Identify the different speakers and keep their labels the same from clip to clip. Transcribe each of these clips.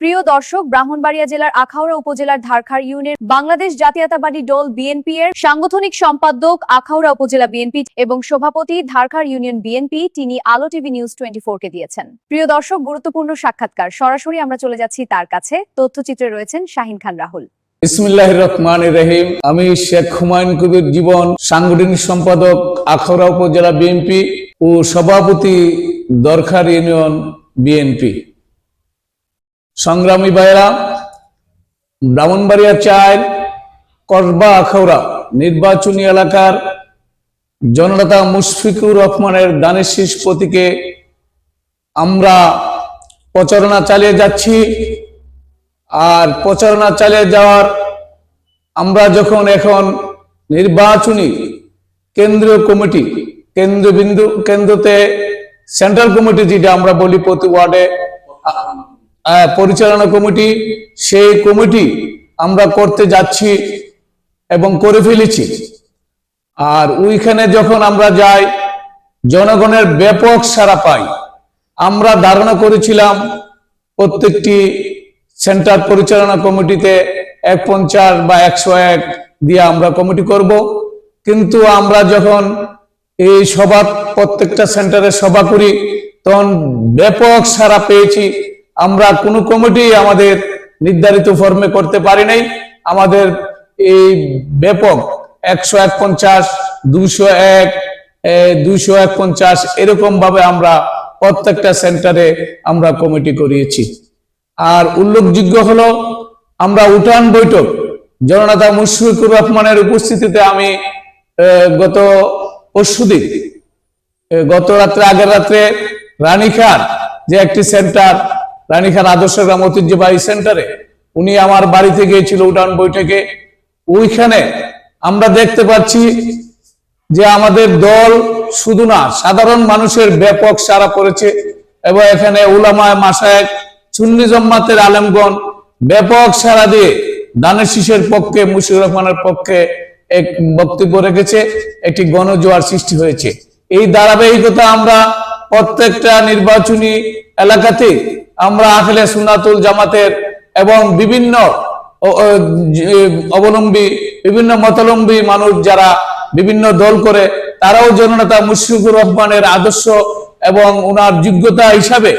Speaker 1: প্রিয় দর্শক, ব্রাহ্মণবাড়িয়া জেলার আখাউড়া উপজেলার ধারখার ইউনিয়ন বাংলাদেশ জাতীয়তাবাদী দল বিএনপি এর সাংগঠনিক সম্পাদক আখাউড়া উপজেলা বিএনপি এবং সভাপতি ধারখার ইউনিয়ন বিএনপি, তিনি আলো টিভি নিউজ টোয়েন্টি কে দিয়েছেন। প্রিয় দর্শক, গুরুত্বপূর্ণ সাক্ষাৎকার। সরাসরি আমরা চলে যাচ্ছি তার কাছে। তথ্যচিত্রে রয়েছেন শাহিন খান রাহুল।
Speaker 2: ইসমিল্লাহ রহমান রহিম। আমি শেখ হুমায়ুন কবির জীবন সাংগঠনিক সম্পাদক আখাউড়া উপজেলা বিএনপি ও সভাপতি দরখার ইউনিয়ন বিএনপি। সংগ্রামী ভাইরা ব্রাহ্মণবাড়িয়া চার করবা আখাউড়া নির্বাচনী এলাকার জননেতা মুশফিকুর রহমানের দানের শীষ প্রতীকে আমরা প্রচারণা চালিয়ে যাচ্ছি। আর প্রচারণা চালিয়ে যাওয়ার আমরা যখন এখন নির্বাচনী কেন্দ্রীয় কমিটি, কেন্দ্রবিন্দু, কেন্দ্রতে সেন্ট্রাল কমিটি যেটা আমরা বলি প্রতি ওয়ার্ডে পরিচালনা কমিটি, সেই কমিটি আমরা করতে যাচ্ছি এবং করে ফেলেছি। আর ওইখানে যখন আমরা যাই, জনগণের ব্যাপক সাড়া পাই। আমরা ধারণা করেছিলাম, প্রত্যেকটি সেন্টার পরিচালনা কমিটিতে এক পঞ্চাশ বা একশো এক দিয়ে আমরা কমিটি করব। কিন্তু আমরা যখন এই সভা, প্রত্যেকটা সেন্টারে সভা করি তখন ব্যাপক সারা পেয়েছি। আমরা কোনো কমিটি আমাদের নির্ধারিত ফর্মে করতে পারি নাই। আমাদের এই ব্যাপক একশো এক পঞ্চাশ দুশো এক দুইশো এক পঞ্চাশ এরকম ভাবে আমরা প্রত্যেকটা সেন্টারে আমরা কমিটি করিয়েছি। আর উল্লেখযোগ্য হলো, আমরা উঠান বৈঠক, জননেতা মুশফিকুর রহমানের উপস্থিতিতে আমি গত পরশুদিন গত রাত্রে, আগের রাত্রে রানীখার যে একটি সেন্টার রানীখার আদর্শ গ্রাম ঐতিহ্যবাহী সেন্টারে, উনি আমার বাড়িতে গিয়েছিল উঠান বৈঠকে। ওইখানে আমরা দেখতে পাচ্ছি যে আমাদের দল শুধু না, সাধারণ মানুষের ব্যাপক সারা পড়েছে এবং এখানে উলামায় মাসায় সুন্নি জম্মাতের আলেমগণ ব্যাপক সারা দিয়ে দানের পক্ষে মুশিউর রহমানের পক্ষে এক বক্তব্য রেখেছে, একটি গণজোয়ার সৃষ্টি হয়েছে। এই ধারাবাহিকতা আমরা প্রত্যেকটা নির্বাচনী এলাকাতে আমরা আখলে সুনাতুল জামাতের এবং বিভিন্ন অবলম্বী, বিভিন্ন মতলম্বী মানুষ যারা বিভিন্ন দল করে, তারাও জননেতা মুশফিকুর রহমানের আদর্শ এবং উনার যোগ্যতা হিসাবে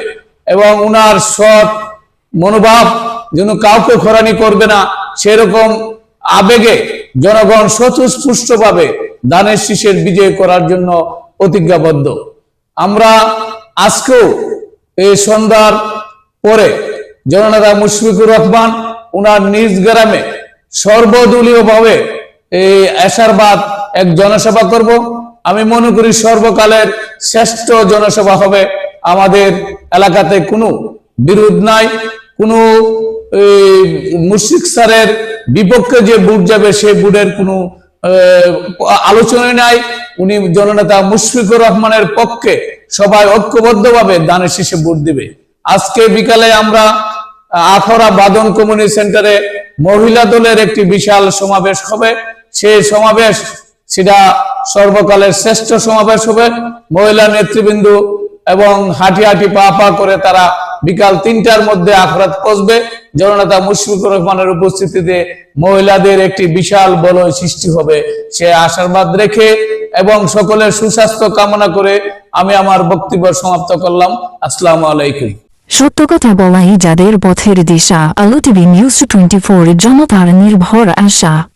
Speaker 2: এবং উনার সৎ মনোভাব যেন কাউকে খরানি করবে না, সেরকম আবেগে জনগণ স্বতঃস্ফূর্ত ভাবে দানের শীষের বিজয় করার জন্য প্রতিজ্ঞাবদ্ধ। আমরা আজকেও এই সন্ধ্যার পরে জননেতা মুশফিকুর রহমান উনার নিজ গ্রামে সর্বদলীয় ভাবে এই এশারবাদ এক জনসভা করব। আমি মনে করি সর্বকালের শ্রেষ্ঠ জনসভা হবে। আমাদের এলাকাতে কোনো বিরোধ নাই কোনো এই, মুশফিক স্যারের বিপক্ষে যে বুট যাবে সেই বুটের কোনো আহ, আলোচনায় নাই। উনি জননেতা মুশফিকুর রহমানের পক্ষে সবাই ঐক্যবদ্ধভাবে দানের শীষে ভোট দিবে। আজকে বিকালে আমরা আখরা বাদন কমিউনি সেন্টারে মহিলা দলের একটি বিশাল সমাবেশ হবে। সেই সমাবেশ, সেটা সর্বকালের শ্রেষ্ঠ সমাবেশ হবে। মহিলা নেতৃবৃন্দ এবং হাঁটি হাঁটি পা পা করে তারা বিকাল তিনটার মধ্যে আখরাত পৌঁছবে। জননেতা মুশফিকুর রহমানের উপস্থিতিতে মহিলাদের একটি বিশাল বলয় সৃষ্টি হবে। সে আশীর্বাদ রেখে এবং সকলের সুস্বাস্থ্য কামনা করে আমি আমার বক্তব্য সমাপ্ত করলাম। আসসালামু আলাইকুম।
Speaker 3: সত্য কথা বলাই যাদের পথের দিশা, আলো টিভি নিউজ টোয়েন্টি ফোর জনতার নির্ভর আশা।